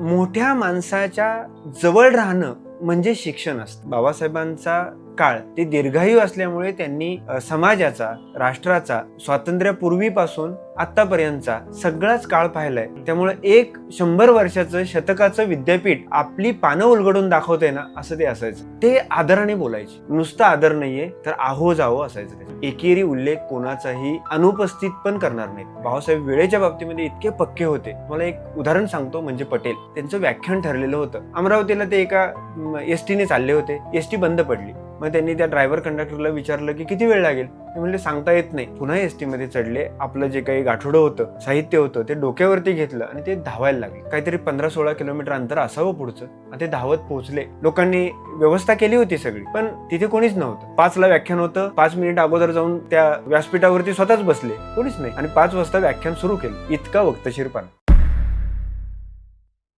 मोठ्या माणसाच्या जवळ राहणं म्हणजे शिक्षण असतं. बाबासाहेबांचा काळ. ते दीर्घायू असल्यामुळे त्यांनी समाजाचा राष्ट्राचा स्वातंत्र्यापूर्वीपासून आतापर्यंतचा सगळाच काळ पाहिलाय. त्यामुळे एक शंभर वर्षाचं शतकाचं विद्यापीठ आपली पानं उलगडून दाखवते ना असं ते असायचं. ते आदराने बोलायचे. नुसतं आदर नाहीये तर आहो जावो असायचं एकेरी उल्लेख कोणाचाही अनुपस्थित पण करणार नाहीत. भाऊसाहेब वेळेच्या बाबतीमध्ये इतके पक्के होते. मला एक उदाहरण सांगतो म्हणजे पटेल. त्यांचं व्याख्यान ठरलेलं होतं. अमरावतीला ते एका एस टीने चालले होते. एस टी बंद पडली. मग त्यांनी त्या ड्रायव्हर कंडक्टरला विचारलं की किती वेळ लागेल? ते म्हणले सांगता येत नाही. पुन्हा एस टी मध्ये चढले. आपलं जे काही गाठोडं होतं साहित्य होतं ते डोक्यावरती घेतलं आणि ते धावायला लागले. काहीतरी पंधरा सोळा किलोमीटर अंतर असावं पुढचं. आणि ते धावत पोहोचले. लोकांनी व्यवस्था केली होती सगळी पण तिथे कोणीच नव्हतं. पाचला व्याख्यान होतं. पाच मिनिट अगोदर जाऊन त्या व्यासपीठावरती स्वतःच बसले. कोणीच नाही. आणि पाच वाजता व्याख्यान सुरू केलं. इतका वक्तशीरपणा.